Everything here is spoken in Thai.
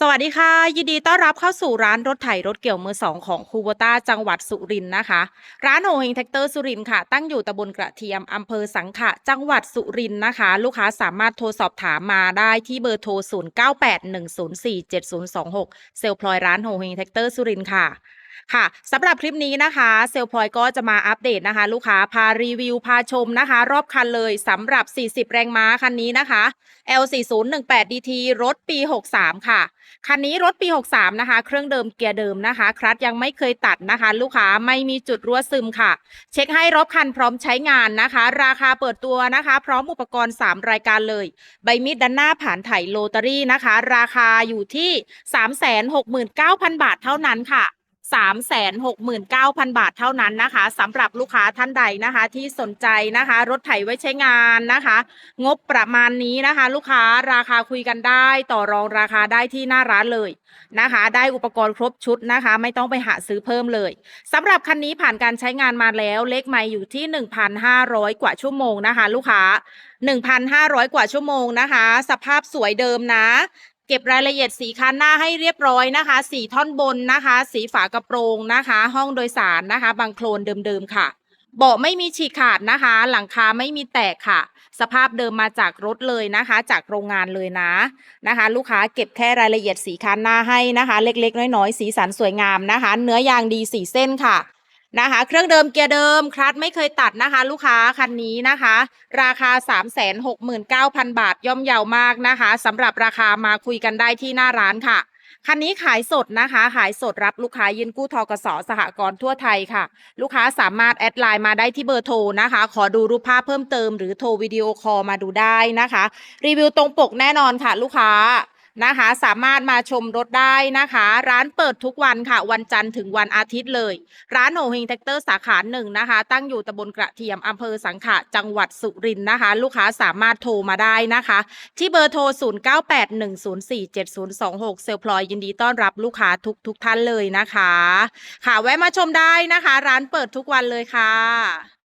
สวัสดีค่ะ ยินดีต้อนรับเข้าสู่ร้านรถไถรถเกี่ยวมือสองของคูโบต้าจังหวัดสุรินทร์นะคะ ร้านโอเฮงแท็กเตอร์สุรินทร์ค่ะ ตั้งอยู่ตำบลกระเทียมอำเภอสังขะจังหวัดสุรินทร์นะคะ ลูกค้าสามารถโทรสอบถามมาได้ที่เบอร์โทร 0981047026 เซลลพลอยร้านโอเฮงแท็กเตอร์สุรินทร์ค่ะ ค่ะสำหรับคลิปนี้นะคะเซลพลอยก็จะมาอัปเดตนะคะ ลูกค้าพารีวิวพาชมนะคะ รอบคันเลยสำหรับ 40 แรงม้าคันนี้นะคะ L4018DT รถปี 63 ค่ะ คันนี้รถปี 63 นะคะ เครื่องเดิมเกียร์เดิมนะคะ ครัดยังไม่เคยตัดนะคะ ลูกค้าไม่มีจุดรั่วซึมค่ะ เช็คให้รถคันพร้อมใช้งานนะคะ ราคาเปิดตัวนะคะ พร้อมอุปกรณ์ 3 รายการเลย ใบมีดด้านหน้าผ่านไถโลตารี่นะคะ ราคาอยู่ที่ 369,000 บาทเท่านั้นค่ะ 369,000 บาทเท่านั้นนะคะสำหรับลูกค้าท่านใดนะคะ ที่สนใจนะคะ รถไถไว้ใช้งานนะคะ งบประมาณนี้นะคะ ลูกค้าราคาคุยกันได้ต่อรองราคาได้ที่หน้าร้านเลยนะคะ ได้อุปกรณ์ครบชุดนะคะ ไม่ต้องไปหาซื้อเพิ่มเลยสำหรับคันนี้ผ่านการใช้งานมาแล้วเลขไม่อยู่ที่ 1,500 กว่าชั่วโมงนะคะ ลูกค้า 1,500 กว่าชั่วโมงนะคะ สภาพสวยเดิมนะ ก็บรายละเอียดสีคันหน้าให้เรียบร้อยนะคะ สีท่อนบนนะคะ สีฝากระโปรงนะคะ ห้องโดยสารนะคะ บางโคลนเดิมๆค่ะ เบาะไม่มีฉีกขาดนะคะ หลังคาไม่มีแตกค่ะ สภาพเดิมมาจากรถเลยนะคะ จากโรงงานเลยนะนะคะ ลูกค้าเก็บแค่รายละเอียดสีคันหน้าให้นะคะ เล็กๆ น้อยๆ สีสันสวยงามนะคะ เนื้อยางดีสีเส้นค่ะ นะคะ เครื่องเดิมเกียร์เดิมคลัตไม่เคยตัดนะคะ ลูกค้าคันนี้นะคะ ราคา 369,000 บาทย่อมเยาวมากนะคะสำหรับราคามาคุยกันได้ที่หน้าร้านค่ะคันนี้ขายสดนะคะ ขายสดรับลูกค้ายืนกู้ทกสสหกรณ์ทั่วไทยค่ะ ลูกค้าสามารถแอดไลน์มาได้ที่เบอร์โทรนะคะ ขอดูรูปภาพเพิ่มเติมหรือโทรวิดีโอคอลมาดูได้นะคะ รีวิวตรงปกแน่นอนค่ะ ลูกค้า นะคะ สามารถมาชมรถได้นะคะ ร้านเปิดทุกวันค่ะ วันจันทร์ถึงวันอาทิตย์เลย ร้านโหเฮงแท็กเตอร์สาขาหนึ่งนะคะ ตั้งอยู่ตำบลกระเทียมอำเภอสังขะจังหวัดสุรินทร์นะคะ ลูกค้าสามารถโทรมาได้นะคะ ที่เบอร์โทร 0981047026 เซลพลอยยินดีต้อนรับลูกค้าทุกทุกท่านเลยนะคะ ค่ะแวะมาชมได้นะคะ ร้านเปิดทุกวันเลยค่ะ